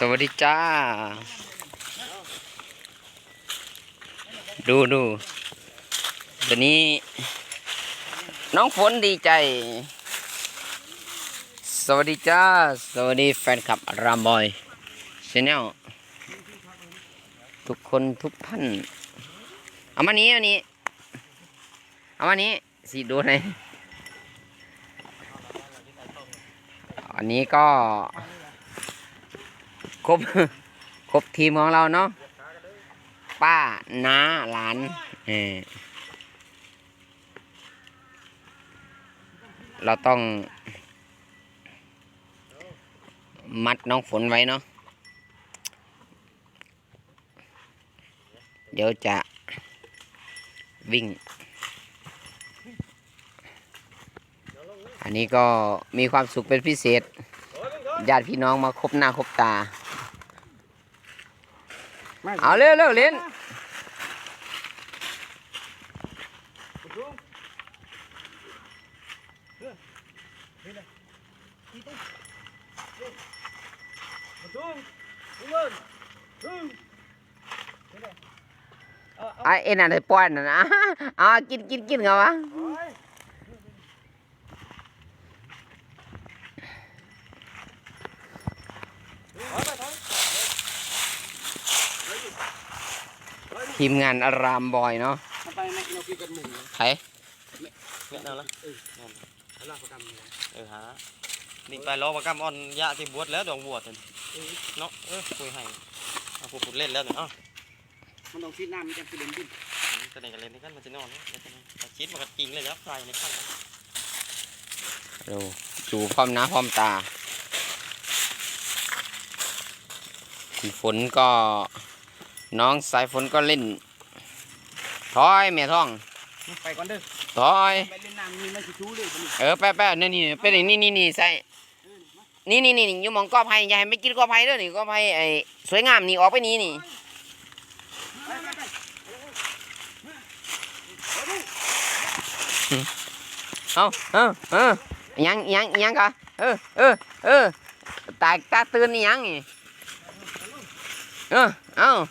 สวัสดีจ้า ดูดูวันนี้ น้องฝนดีใจ สวัสดีจ้า สวัสดีแฟนคลับรามบอยชาแนลทุกคนทุกท่านเอามานี้เอานี้เอามานี้สิดูหน่อยอันนี้ก็ ครบ ครบทีมของเราเนาะป้าน้าหลานเออเราต้อง มัดน้องฝนไว้เนาะเดี๋ยวจะวิ่ง อันนี้ก็มีความสุขเป็นพิเศษ ญาติพี่น้องมาคบหน้าคบตา เอาเร็วเร็วเล่นไอเอ็นอะไรป้อนน่ะนะเอากินกินกินเขาวะ ทีมงานอารามบอยเนาะไปไม่เรากินกันหนึ่งใครเม็ดนั่นละเออลากประกันเลยเออฮะนี่ไปล้อประกำอ่อนยาที่บวชแล้วดองบวชนั่นเนาะเออคุยให้เอาผู้พูดเล่นแล้วเนี่ยเอ้ามันต้องซีดน้ำมันจะกินเล่นดิ้นจะได้กันเล่นนี่กันมันจะนอนเนาะเดี๋ยวจะนอนแต่ชิดมันก็จริงเลยแล้วใครในข้างนั้นดูดูพร้อมหน้าพร้อมตาคุณฝนก็ น้องสายฝนก็เล่นถอยแม่ท้องไปก่อนเด้อถอยไปเล่นน้ำนี่มันสิชูเลยมันนี่เออแป๊ะแป๊ะนี่นี่เป็นนี่นี่นี่นี่ใส่นี่นี่นี่นี่อยู่หมองกอไผ่อย่าให้ไม่กินกอไผ่เด้อนี่กอไผ่ไอ้สวยงามนี่ออกไปนี่นี่ไปไปไปเอาเออเอออิหยังอิหยังอิหยังกะเออเออเออตาตาตื่นนี่ยังนี่เออเอาอืม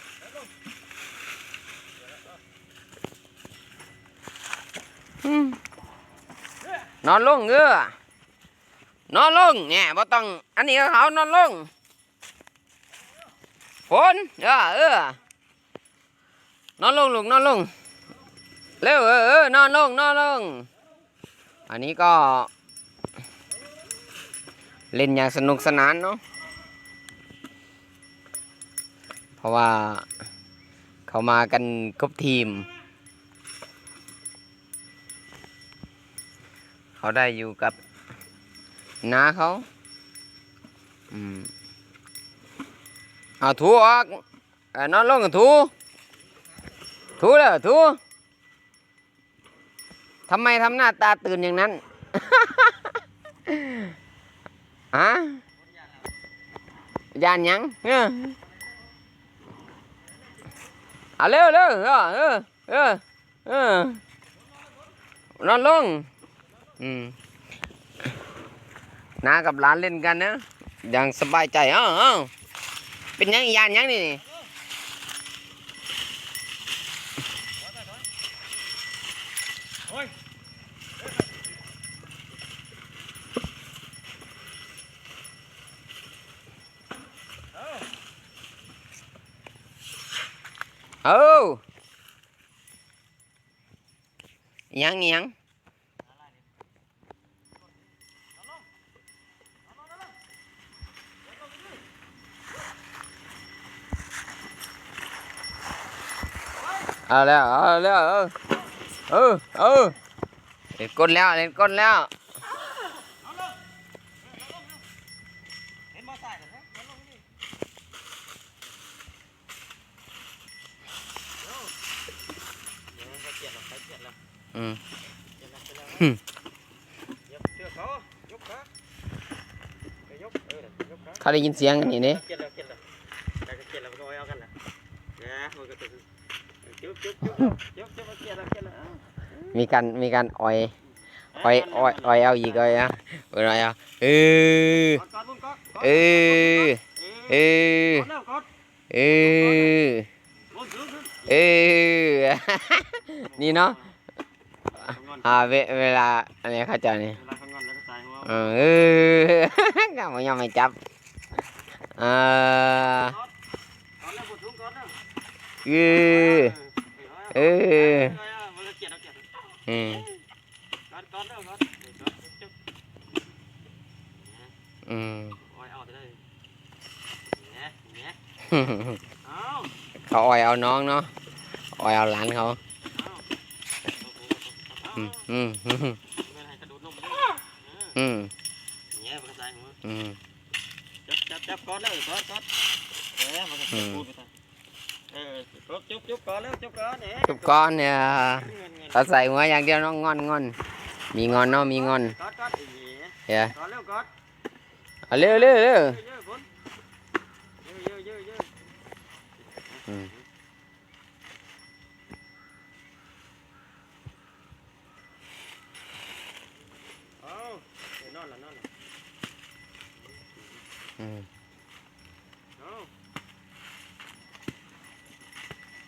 นอนลงเออนอนลงเนี่ยบ่ต้อง อันนี้ก็เขานอนลงฝนเออเออนอนลงลูกนอนลงเร็วเออเออนอนลงนอนลง อันนี้ก็ เล่นอย่างสนุกสนานเนาะเพราะว่าเขามากันครบทีม เขาได้อยู่กับน้าเขาอืมเอาถูออกเอ่อนอนลงก็ถูถูเลยถูทำไมทำหน้าตาตื่นอย่างนั้นฮะยานยังเออเอาเร็วเร็วเออเออเออเออนอนลง อืมน้ากับหลานเล่นกันนะอย่างสบายใจอ้าเอ้าเป็นยังยานยังนี่โอ้ยเอ้าหยังยัง เอาแล้วเอาแล้วเออเออเล่นก้นแล้วเล่นก้นแล้วเห็นมอไซค์กันไหมลงนี่เดี๋ยวเขาเกลียดหรอกเขาเกลียดแล้วอืมเกลียดแล้วเขาได้ยินเสียงกันนี่นี่ย มีการมีการอ่อยอ่อยอ่อยอ่อยเอาอีกอ่อยอะอ่อยอะเออเออเออเออเออนี่เนาะอ่าเวลาอันนี้เข้าใจนี่เออกำยังไม่จับอ่าเออ เออมันเลยเกลียดเอาเกลียดอืมก่อนก่อนแล้วก่อนก่อนจุ๊บอืมโอ้ยเอาไปเลยเนี่ยเนี่ยเอาเขาอ่อยเอาน้องเนาะอ่อยเอาหลานเขาเอาอืมอืมอืมไม่ให้กระดูดนมเลยอืมเนี่ยมันก็ตายหัวอืมจับจับจับก่อนแล้วก่อนก่อนเอ๊ะมันก็พูดไปตายเออ จุ๊บจุ๊บจุ๊บก่อนแล้วจุ๊บก่อนเนี่ยทุกก้อนเนี่ยเงินเงินเขาใส่หัวอย่างเดียวน้องงอนงอน มีงอนเนาะมีงอนก่อนก่อนอีเฮ้ยก่อนเร็วก่อนเอาเร็วเร็วเร็วเยอะ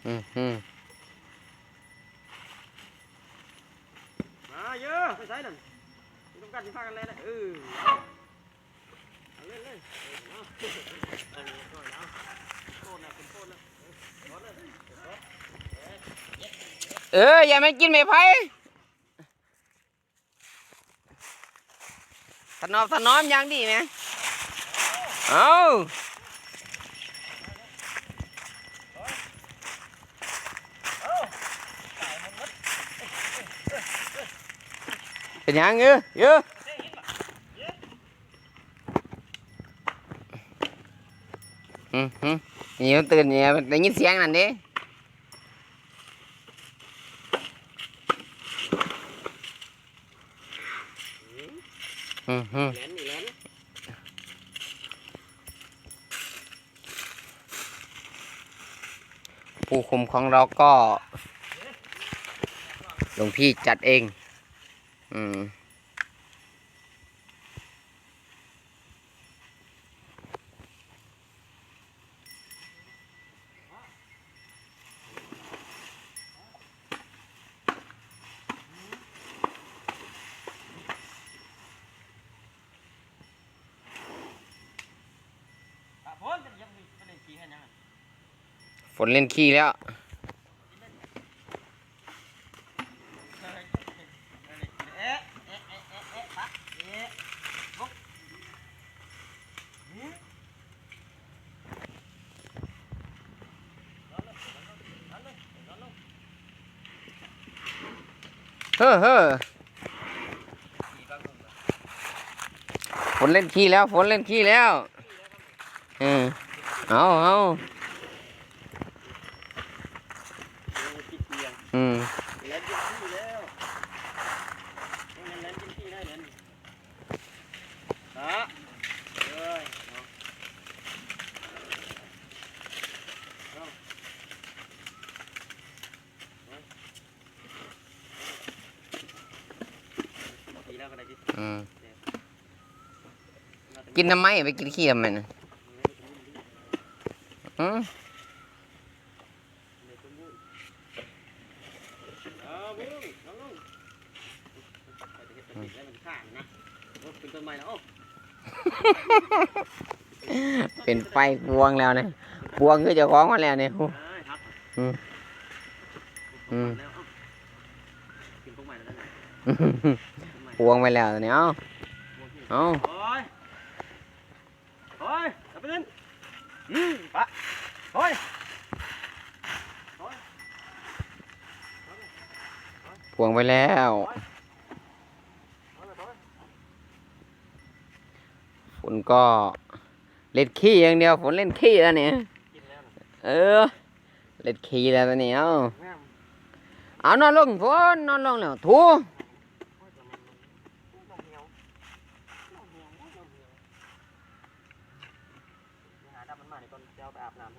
อืมอืมมาเยอะไปใส่นั่นต้องการที่พากันเลยนะเออเอาเล่นเลยเอาเอาเอาเอาเอาโคตรนะเป็นโคตรนะเอออาเลยเอออย่ามากินไม่ไผ่ถนอมถนอมย่างดีไหมเอา เป็นยังเออเยอะอืมอืมนี่มันตื่นเนี่ยได้ยินเสียงนั่นดิอืมอืมผู้คุมของเราก็หลวงพี่จัดเอง อืมอะพ้นจะยังมีประเด็นขี้ให้ยังไงฝนเล่นขี้แล้ว เอ๊ะเอ๊ะเอ๊ะเอ๊ะเอ๊ะปะเอ๊ะลุกหืมนอนลงนอนลงนอนลง เฮ้อเฮ้อฝนเล่นขี้แล้วฝนเล่นขี้แล้วเออเอาเอาอืม เล่นกินที่แล้วเล่นกินที่ได้เล่นฮะเอ้ยเนาะเอา ดีแล้วก็ได้กินอืมกินทำไมไปกินขี้ทำไมนะอืมเอาบุ้งน้องลุงไปเฮ็ดเป็นติดแล้วมันข้างนะโอ้เป็นต้นไม้แล้วโอ้เป็นไฟพวงแล้วเนี่ยพวงคือเจ้าของมาแล้วเนี่ยโอ้เอ้ยครับอืมอืม แล้วเอ้ากินพวกใหม่แล้วนะพวงไปแล้วเนี่ยเอาเอาโอ้ยโอ้ยเอาไปเล่นอืมปะโอ้ยพวงไปแล้วเอาเลยโอ้ยฝนก็เล่นขี้อย่างเดียวฝนเล่นขี้แล้วเนี่ยกินแล้วนะเออเล่นขี้แล้วตอนนี้เอาแม่มเอานอนลงฝนนอนลงแล้วถู มานี่ก่อนจะเอาไปอาบน้ำ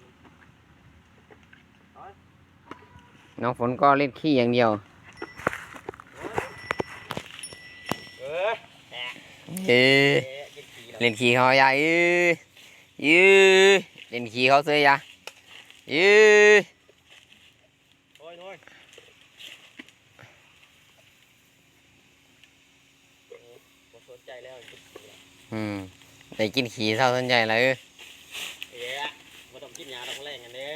น้องฝนก็เล่นขี้อย่างเดียวเอ้เอ้เอ๊เล่นขี้เขาใหญ่เอยื้อเล่นขี้เขาเสยยายื้อโอ้ยโอ้ยโอ้ยพอใจแล้ว อืมได้กินขี้เท่าสนใจแล้ว กินยาต้องแรงกันเด้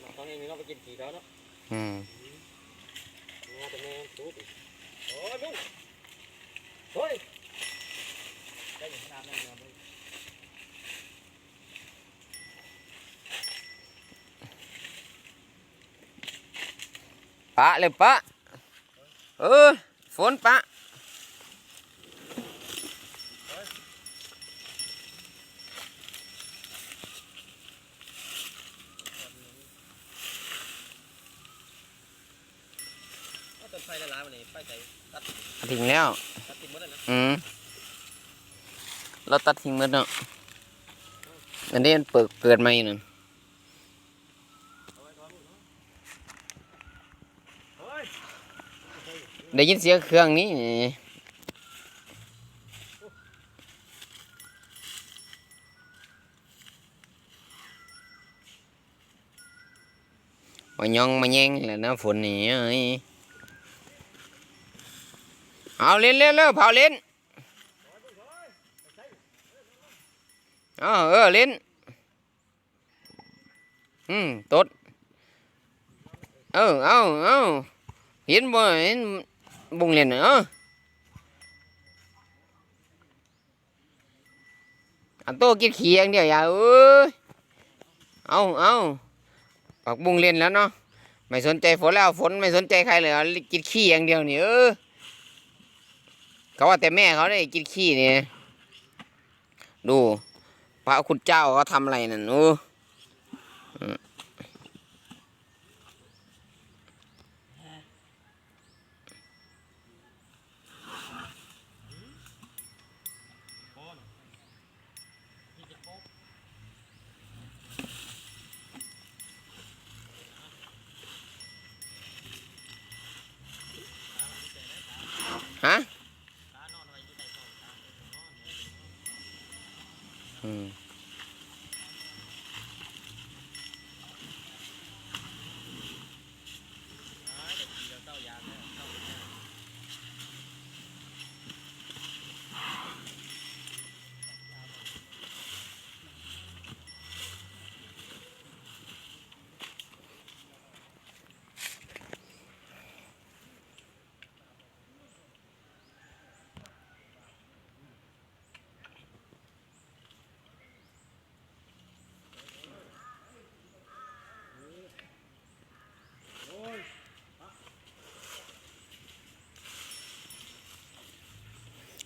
เราต้องเองนี่เราไปกินขี่เขาเนาะอืมงาแต่แม่ตูดอีกโอ้ยมึงเฮ้ยได้ยินน้ำนั่นมาเบิ่งปะเลยปะเออฝนปะ เอาต้น ไฟละลายมันนี่ไฟใจตัดทิ้งแล้ว ตัดติดหมดเลยนะอืมเราตัดทิ้งหมดเนาะอันนี้มันเปิดเกิดใหม่นั่นเอาไว้ก่อนเฮ้ยได้ยินเสียงเครื่องนี้มายองมาแยงแหละนะฝนนี่ เอ้ยเอาเล่นเล่นเร็วเผาเล่นเอเออเล่นอืมตดเออเอาเอาเห็นบ่เห็นบุงเล่นน่ะเอออันโตกินขี้อย่างเดียวอย่าเอ้ยเอาเอาปักบุงเล่นแล้วเนาะไม่สนใจฝนแล้วฝนไม่สนใจใครเลยกินขี้อย่างเดียวนี่เออ เขาว่าแต่แม่เขาได้กินขี้นี่ดู พระคุณเจ้าเขาทำอะไรนั่นโอ้ โคนนี่จะโป๊ก ฮะ ตานอนไว้อยู่ใต้ท้องตาเออนอนเนี่ย อืม อ้ายเด็กดีแล้วเต้ายางแล้วเต้าเนี่ย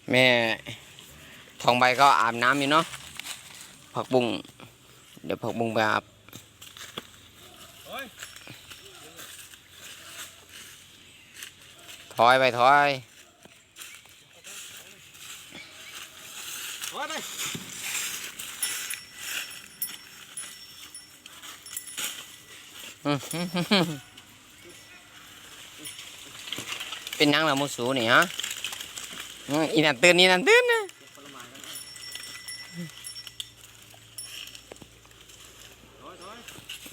แม่ทองใบก็อาบน้ำอยู่เนาะผักบุ้งเดี๋ยวผักบุ้งไปอาบเฮ้ยถอยไปถอยโอ้ยไปอื้อหือหือหือเป็นนังละมูสูนี่ฮะ อื้ออีนั่นตื่นอีนั่นตื่นนะเก็บผลไม้กันนะถอยถอย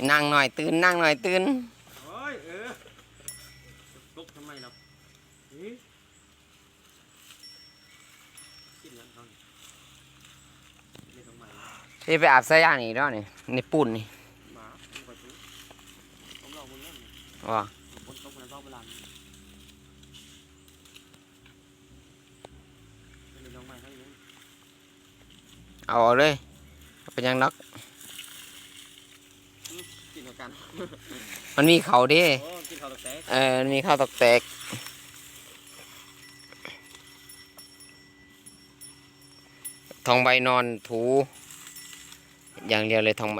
นั่งหน่อยตื่นนั่งหน่อยตื่นเฮ้ยเออลุกทำไมเราหือกินเงินเขานี่เล่นทำไมที่ไปอาบสายางนี่ด้วยนี่ในปุ่นนี่หมาไม่ไปซื้อผมลองมึงเล่นนี่ว่าคนตกในรอบเวลานี้เล่นทำไมให้ยัง เอาออกเลยเป็นหยังนัก กินกับกันมันมีเขาดิโอ้กินข้าวตกแตกเออมันมีข้าวตอกแตกทองใบนอนถู อย่างเดียวเลยทองใบ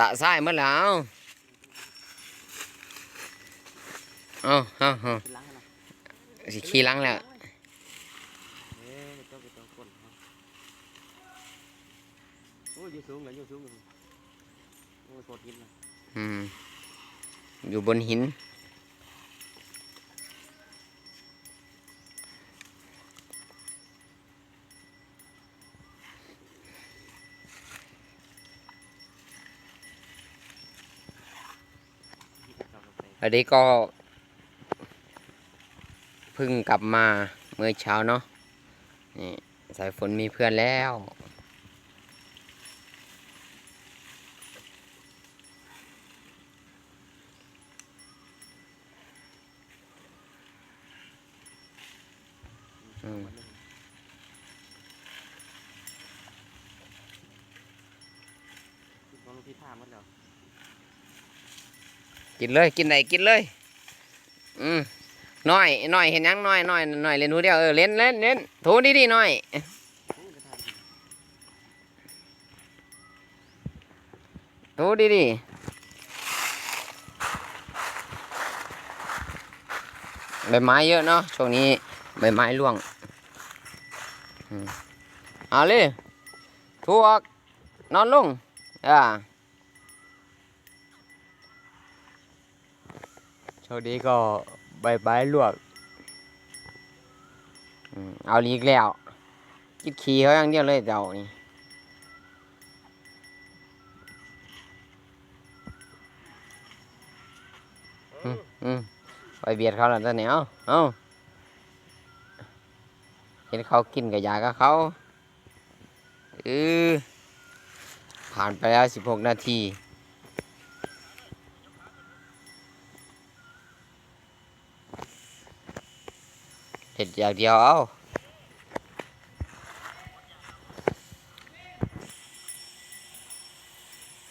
สะสายหมื่อแล้วเอาเอาเอากินล้างกันนะสิขี้หล้างแล้วเอ๊ะเจ้าเป็นตัวคนเนาะโอ้ยอยู่สูงเลยอยู่สูงเลยโอ้ยโคตรกินเลย อืม อยู่บนหิน เอันนี้ก็เพิ่งกลับมาเมื่อเช้าเนาะนี่สายฝนมีเพื่อนแล้ว อืมลองพี่ท่ามันแล้ว กินเลยกินไหนกินเลย อืมน้อยน้อยเห็นยังน้อยน้อยน้อยเล่นหูเดียวเออเล่นเล่นเล่นถูดีดีน้อยถูดีดีใบไม้เยอะเนาะช่วงนี้ใบไม้ร่วงอืมเอาเลยถูออกนอนลงอ่า โชคดีก็ใบไม้ลวกเอาลีกแล้วกิดขี่เขาอย่างเดียวเลยเจ้านี่ไปเบียดเขาแล้วตอนนี้เอาเอาเห็นเขากินกับยากับเขาเออผ่านไปแล้วสิบหกนาที เห็ดอย่างเดียวเอา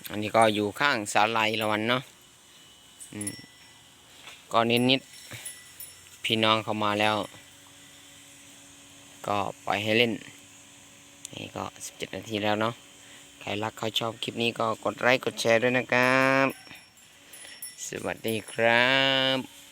อันนี้ก็อยู่ข้างสาลายละวันเนาะอืมก็นิดนิดๆพี่น้องเข้ามาแล้ว ก็ปล่อยให้เล่น นี่ก็สิบเจ็ดนาทีแล้วเนาะ ใครรักเขาชอบคลิปนี้ก็กดไลค์กดแชร์ด้วยนะครับ สวัสดีครับ